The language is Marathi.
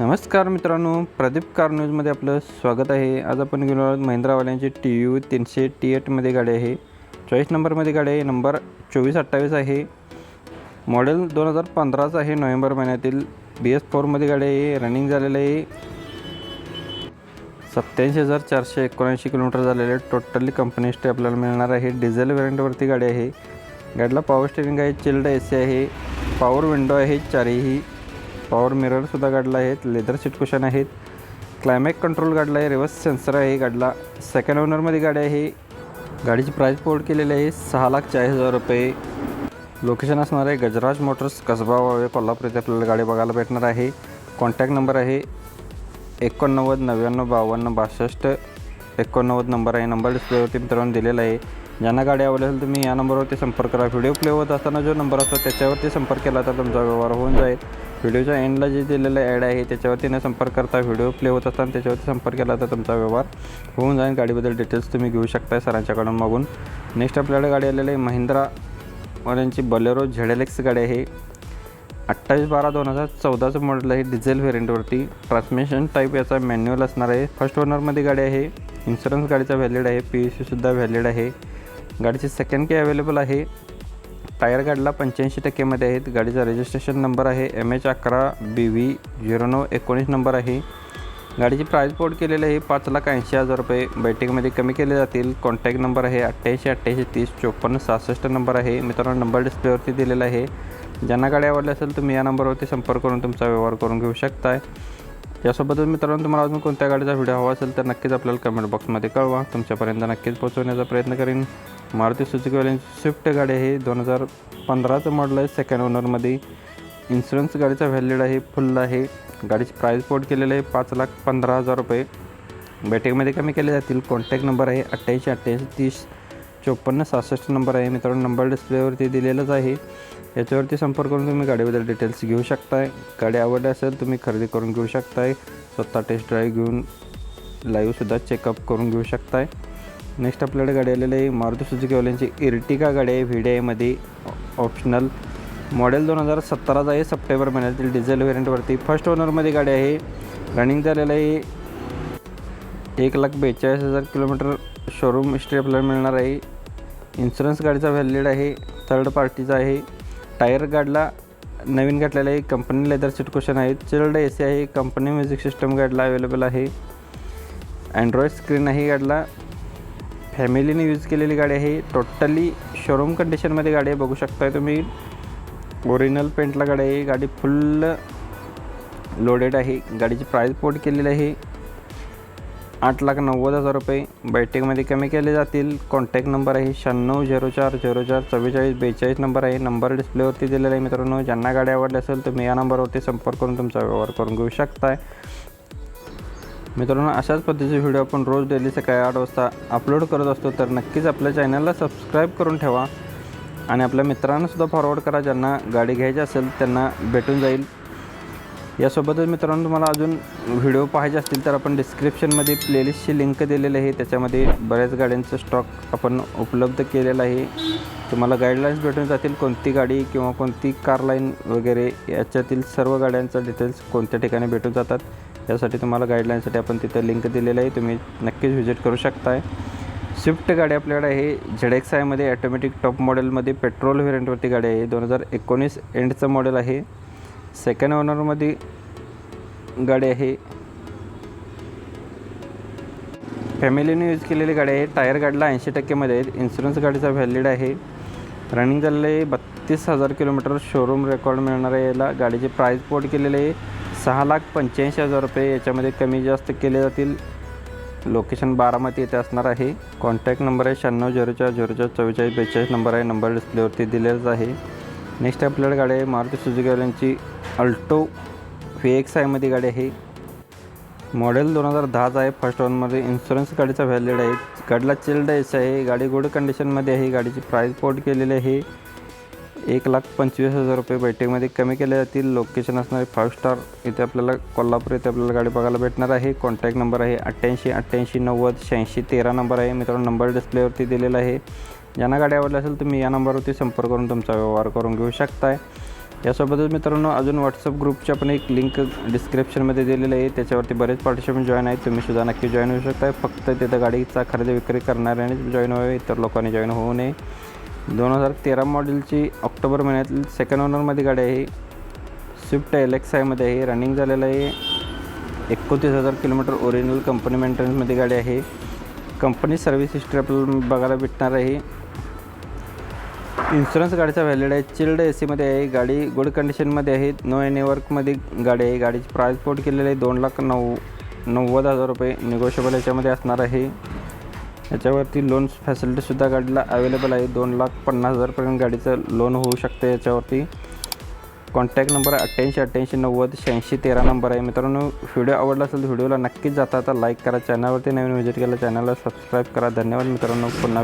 नमस्कार मित्रांनो प्रदीप कार न्यूजमध्ये आपलं स्वागत आहे. आज आपण गेलो आहोत महिंद्रावाल्यांची टी यू तीनशे टी एटमध्ये गाडी आहे. चॉईस नंबरमध्ये गाडी आहे. नंबर चोवीस अठ्ठावीस आहे. मॉडेल दोन हजार पंधराचं आहे नोव्हेंबर महिन्यातील. बी एस फोरमध्ये गाडी आहे. रनिंग झालेलं आहे. सत्याऐंशी हजार चारशे एकोणऐंशी किलोमीटर झालेले टोटली कंपनी स्टे आपल्याला मिळणार आहे. डिझेल व्हेरियंटवरती गाडी आहे. गाडीला पॉवर स्टेरिंग आहे. चिल्ड ए सी आहे. पॉवर विंडो आहे. चारही. पॉवर मिररसुद्धा गाडला आहेत लेदर सीट कुशन आहेत क्लायमॅक कंट्रोल गाडला आहे रिवर्स सेन्सर आहे गाडला सेकंड ओनरमध्ये गाडी आहे. गाडीची प्राईस पोर्ट केलेली आहे सहा लाख चाळीस हजार रुपये. लोकेशन असणार आहे गजराज मोटर्स कसबा वावे कोल्हापूर इथे आपल्याला गाडी बघायला भेटणार आहे. कॉन्टॅक्ट नंबर आहे एकोणनव्वद नव्याण्णव बावन्न बासष्ट. एकोणनव्वद नंबर आहे नंबर डिस्प्लेवरती मित्रांनो दिलेला आहे. ज्यांना गाडी अवेलेबल तुम्ही या नंबरवरती संपर्क करा. व्हिडिओ प्ले होत असताना जो नंबर असतो त्याच्यावरती संपर्क केला तर तुमचा व्यवहार होऊन जाईल. व्हिडिओच्या एंडला जे दिलेलं ॲड आहे त्याच्यावरती न संपर्क करता व्हिडिओ प्ले होत असताना त्याच्यावरती संपर्क केला तर तुमचा व्यवहार होऊन जाईल. गाडीबद्दल डिटेल्स तुम्ही घेऊ शकता सरांच्याकडून मागून. नेक्स्ट आपल्याकडे गाडी आलेली आहे महिंद्रा वाल्यांची बलेरो झेडेलेक्स गाडी आहे. अठ्ठावीस बारा दोन हजार चौदाचं मॉडेल आहे. डिझेल व्हेरियंटवरती ट्रान्समिशन टाईप याचा मॅन्युअल असणार आहे. फर्स्ट ओनरमध्ये गाडी आहे. इन्शुरन्स गाडीचा व्हॅलिड आहे. पी यू सीसुद्धा व्हॅलिड आहे. गाडीची सेकंड के अवेलेबल आहे. टायर गाडीला पंच्याऐंशी टक्केमध्ये आहेत. गाडीचा रजिस्ट्रेशन नंबर आहे. एम एच अकरा बी व्ही झिरो नऊ एकोणीस नंबर आहे. गाडीची प्राईस बोर्ड केलेली आहे. पाच लाख ऐंशी हजार रुपये. बैठकीमध्ये कमी केले जातील. कॉन्टॅक्ट नंबर आहे अठ्ठ्याऐंशी अठ्ठ्याऐंशी तीस चोपन्न सहासष्ट नंबर आहे. मित्रांनो नंबर डिस्प्लेवरती दिलेला आहे. ज्यांना गाडी आवडली असेल तुम्ही या नंबरवरती संपर्क करून तुमचा व्यवहार करून घेऊ शकताय. यासोबतच मित्रांनो तुम्हाला अजून कोणत्या गाडीचा व्हिडिओ हवा असेल तर नक्कीच आपल्याला कमेंट बॉक्समध्ये कळवा. तुमच्यापर्यंत नक्कीच पोहोचवण्याचा प्रयत्न करेन. मारुती सुझुकीवाल्यांची स्विफ्ट गाडी आहे. दोन हजार पंधराचं मॉडल आहे. सेकंड ओनरमध्ये इन्शुरन्स गाडीचा व्हॅलिड आहे. फुल आहे. गाडीची प्राईस पोर्ट केलेलं आहे. पाच लाख पंधरा हजार रुपये. बॅटिंगमध्ये कमी केले जातील. कॉन्टॅक्ट नंबर आहे अठ्ठ्याऐंशी अठ्ठ्याऐंशी तीस चोपन्न सहासष्ट नंबर आहे. मित्रांनो नंबर डिस्प्लेवरती दिलेलाच आहे. याच्यावरती संपर्क करून तुम्ही गाडीबद्दल डिटेल्स घेऊ शकताय. गाडी आवडली असेल तुम्ही खरेदी करून घेऊ शकताय. स्वतः टेस्ट ड्राईव्ह घेऊन लाईव्हसुद्धा चेकअप करून घेऊ शकताय. नेक्स्ट आपल्याकडे गाडी आलेली आहे मारुती सुजुकीवाल्यांची इर्टिका गाडी आहे व्ही डी आयमध्ये ऑप्शनल मॉडेल दोन हजार सतराचा आहे सप्टेंबर महिन्यातील डिझेल व्हेरियंटवरती फर्स्ट ओनरमध्ये गाडी आहे. रनिंग झालेलं आहे. एक लाख बेचाळीस हजार किलोमीटर शोरूम हिस्ट्री आपल्याला मिळणार आहे. इन्शुरन्स गाडीचा व्हॅलिड आहे. थर्ड पार्टीचा आहे. टायर गाडला नवीन घातलेला आहे कंपनी लेदर सीट क्वेश्चन आहे. चिल्ड ए सी आहे कंपनी म्युझिक सिस्टम गाडला अवेलेबल आहे. अँड्रॉइड स्क्रीन आहे गाडला. फॅमिलीने यूज केलेली गाडी आहे. टोटली शोरूम कंडिशनमध्ये गाडी आहे. बघू शकताय तुम्ही. ओरिजिनल पेंटला गाडी आहे. गाडी फुल लोडेड आहे. गाडीची प्राईज पोर्ट केलेली आहे. आठ लाख नव्वद हजार रुपये बैठकमध्ये कमी केले जातील. कॉन्टॅक्ट नंबर आहे शहाण्णव झिरो चार झिरो चार चव्वेचाळीस बेचाळीस नंबर आहे. नंबर डिस्प्लेवरती दिलेला आहे मित्रांनो. ज्यांना गाडी आवडली असेल तुम्ही या नंबरवरती संपर्क करून तुमचा व्यवहार करून घेऊ शकताय. मित्रांनो अशाच पद्धतीचे व्हिडिओ आपण रोज डेली सकाळी आठ वाजता अपलोड करत असतो तर नक्कीच आपल्या चॅनलला सबस्क्राईब करून ठेवा. आणि आपल्या मित्रांनासुद्धा फॉरवर्ड करा ज्यांना गाडी घ्यायची असेल त्यांना भेटून जाईल. यासोबतच मित्रांनो तुम्हाला अजून व्हिडिओ पाहायचे असतील तर आपण डिस्क्रिप्शनमध्ये प्लेलिस्टची लिंक दिलेली आहे. त्याच्यामध्ये बऱ्याच गाड्यांचं स्टॉक आपण उपलब्ध केलेलं आहे. तुम्हाला गाईडलाईन्स भेटून जातील. कोणती गाडी किंवा कोणती कार लाईन वगैरे याच्यातील सर्व गाड्यांचा डिटेल्स कोणत्या ठिकाणी भेटून जातात त्यासाठी तुम्हाला गाईडलाईनसाठी आपण तिथं लिंक दिलेलं आहे. तुम्ही नक्कीच व्हिजिट करू शकताय. स्विफ्ट गाडी आपल्याकडे आहे. झेड एक्स आयमध्ये ॲटोमॅटिक टॉप मॉडेलमध्ये पेट्रोल व्हेरियंटवरती गाडी आहे. दोन हजार एकोणीस एंडचं मॉडेल आहे. सेकंड ओनरमध्ये गाडी आहे. फॅमिलीने यूज केलेली गाडी आहे. टायर गाडीला ऐंशी टक्केमध्ये आहेत. इन्शुरन्स गाडीचा व्हॅलिड आहे. रनिंग झालेलं आहे बत्तीस हजार किलोमीटर शोरूम रेकॉर्ड मिळणार आहे याला. गाडीचे प्राईस पोर्ट केलेले आहे. सहा लाख पंच्याऐंशी हजार रुपये याच्यामध्ये कमी जास्त केले जातील. लोकेशन बारामती येथे असणार आहे. कॉन्टॅक्ट नंबर आहे शहाण्णव झिरो चार झिरो चार चव्वेचाळीस बेचाळीस नंबर आहे. नंबर डिस्प्लेवरती दिलेलाच आहे. नेक्स्ट आपल्याला गाडी आहे मारुती सुजुकीवाल्यांची अल्टो व्ही एक्स आयमध्ये गाडी आहे. मॉडेल दोन हजार दहाचा आहे. फर्स्ट वनमध्ये इन्शुरन्स गाडीचा व्हॅलिड आहे. गाडीला चिल्ड एस आहे. गाडी गुड कंडिशनमध्ये आहे. गाडीची प्राईस पोर्ट केलेली आहे. एक लाख पंचवीस हजार रुपये बैठकीमध्ये कमी केले जातील. लोकेशन असणारे फाईव्ह स्टार इथे आपल्याला कोल्हापूर इथे आपल्याला गाडी बघायला भेटणार आहे. कॉन्टॅक्ट नंबर आहे अठ्ठ्याऐंशी अठ्ठ्याऐंशी नव्वद शहाऐंशी तेरा नंबर आहे. मित्रांनो नंबर डिस्प्लेवरती दिलेला आहे. ज्यांना गाडी आवडली असेल तुम्ही या नंबरवरती संपर्क करून तुमचा व्यवहार करून घेऊ शकताय. यासोबतच मित्रांनो अजून व्हॉट्सअप ग्रुपच्या पण एक लिंक डिस्क्रिप्शनमध्ये दिलेली आहे. त्याच्यावरती बरेच पार्टिसिपंट जॉईन आहेत. तुम्ही सुद्धा नक्की जॉईन होऊ शकता फक्त तिथं गाडीचा खरेदी विक्री करणाऱ्यानेच जॉईन व्हावे इतर लोकांनी जॉईन होऊ नये. दोन हजार तेरा मॉडेलची ऑक्टोबर महिन्यातील सेकंड ओनरमध्ये गाडी आहे. स्विफ्ट एल आयमध्ये आहे. रनिंग झालेलं आहे. एकोणतीस हजार किलोमीटर ओरिजिनल कंपनी मेंटेनन्समध्ये गाडी आहे. कंपनी सर्व्हिस हिस्ट्री आपल्याला बघायला भेटणार आहे. इन्शुरन्स गाडीचा व्हॅलिड आहे. चिल्ड ए सीमध्ये आहे. गाडी गुड कंडिशनमध्ये आहे. नो एनी वर्कमध्ये गाडी आहे. गाडीची प्राईस पोट केलेली आहे. दोन लाख नऊ नव्वद हजार रुपये निगोशिएबल याच्यामध्ये असणार आहे. याच्यावरती लोन फॅसिलिटीसुद्धा गाडीला अवेलेबल आहे. दोन लाख पन्नास हजारपर्यंत गाडीचं लोन होऊ शकतं याच्यावरती. कॉन्टॅक्ट नंबर अठ्ठ्याऐंशी अठ्ठ्याऐंशी नव्वद शहाऐंशी तेरा नंबर आहे. मित्रांनो व्हिडिओ आवडला असेल तर व्हिडिओला नक्कीच जाता. आता लाईक करा. चॅनलवरती नवीन व्हिजिट केला चॅनलला सबस्क्राईब करा. धन्यवाद मित्रांनो. पुन्हा